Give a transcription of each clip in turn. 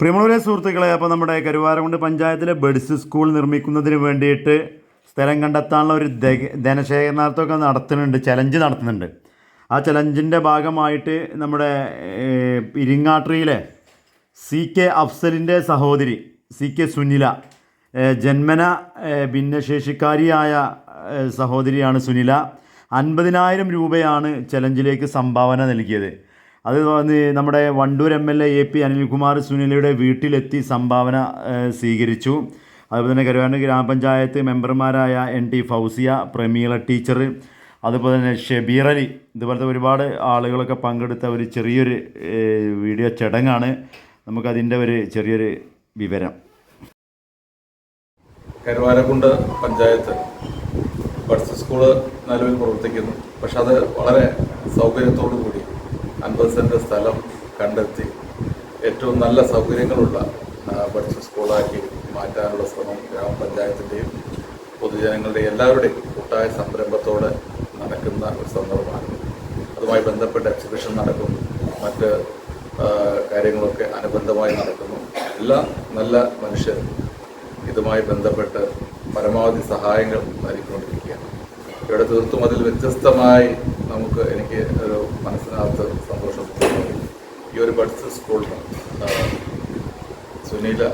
പ്രിയമുള്ളവരെ സുഹൃത്തുക്കളെ അപ്പോൾ നമ്മുടെ കരുവാരകുണ്ട് പഞ്ചായത്തിലെ ബഡ്സ് സ്കൂൾ നിർമ്മിക്കുന്നതിന് വേണ്ടിയിട്ട് സ്ഥലം കണ്ടെത്താനുള്ള ഒരു ധനശേഖരണാർത്ഥമൊക്കെ നടത്തുന്നുണ്ട് ചലഞ്ച് നടത്തുന്നുണ്ട്. ആ ചലഞ്ചിന്റെ ഭാഗമായിട്ട് നമ്മുടെ ഇരിങ്ങാട്ടിയിലെ സി കെ അഫ്സലിന്റെ സഹോദരി സി കെ സുനില ജന്മന ഭിന്നശേഷിക്കാരിയായ സഹോദരിയാണ് സുനില. അൻപതിനായിരം രൂപയാണ് ചലഞ്ചിലേക്ക് സംഭാവന നൽകിയത്. അത് നമ്മുടെ Wandoor M L A A P Anilkumar സുനിലയുടെ വീട്ടിലെത്തി സംഭാവന സ്വീകരിച്ചു. അതുപോലെ തന്നെ കരുവാരൂർ ഗ്രാമപഞ്ചായത്ത് മെമ്പർമാരായ N T Fousiya Prameela teacher അതുപോലെ തന്നെ ഷെബീർ അലി ഇതുപോലത്തെ ഒരുപാട് ആളുകളൊക്കെ പങ്കെടുത്ത ഒരു ചെറിയൊരു വീഡിയോ ചടങ്ങാണ്. നമുക്കതിന്റെ ഒരു ചെറിയൊരു വിവരം. കരുവാരക്കുണ്ട് പഞ്ചായത്ത് ബഡ്സ് സ്കൂൾ നിലവിൽ പ്രവർത്തിക്കുന്നു. പക്ഷെ അത് വളരെ സൗകര്യത്തോടു കൂടി അൻപത് സെന്റ് സ്ഥലം കണ്ടെത്തി ഏറ്റവും നല്ല സൗകര്യങ്ങളുള്ള പഠിച്ച സ്കൂളാക്കി മാറ്റാനുള്ള ശ്രമം ഗ്രാമപഞ്ചായത്തിന്റെയും പൊതുജനങ്ങളുടെയും എല്ലാവരുടെയും കൂട്ടായ സംരംഭത്തോടെ നടക്കുന്ന ഒരു സന്ദർഭമാണ്. അതുമായി ബന്ധപ്പെട്ട് എക്സിബിഷൻ നടക്കുന്നു മറ്റ് കാര്യങ്ങളൊക്കെ അനുബന്ധമായി നടക്കുന്നു. എല്ലാ നല്ല മനുഷ്യരും. ഇതുമായി ബന്ധപ്പെട്ട് പരമാവധി സഹായങ്ങൾ നൽകിക്കൊണ്ടിരിക്കുകയാണ്. ഇവിടെ തീർത്തും അതിൽ വ്യത്യസ്തമായി നമുക്ക് എനിക്ക് ഒരു മനസ്സിനകത്ത് സന്തോഷം ഈ ഒരു ബഡ്സ് സ്കൂളിന് സുനീല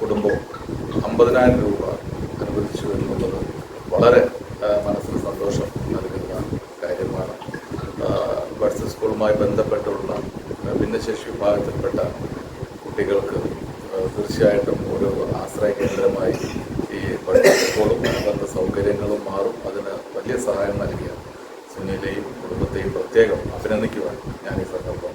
കുടുംബം അമ്പതിനായിരം രൂപ അനുവദിച്ചു എന്നുള്ളത് വളരെ മനസ്സിന് സന്തോഷം നൽകുന്ന കാര്യമാണ്. ബഡ്സ് സ്കൂളുമായി ബന്ധപ്പെട്ടുള്ള ഭിന്നശേഷി വിഭാഗത്തിൽപ്പെട്ട കുട്ടികൾക്ക് തീർച്ചയായിട്ടും ഒരു ആശ്രയ കേന്ദ്രമായി ഈ ബഡ്സ് സ്കൂളും അനുബന്ധ സൗകര്യങ്ങളും മാറും. അതിന് വലിയ സഹായം നൽകിയ സുനിലെയും കുടുംബത്തെയും പ്രത്യേകം അഭിനന്ദിക്കുവാൻ ഞാൻ ഈ സന്ദർഭം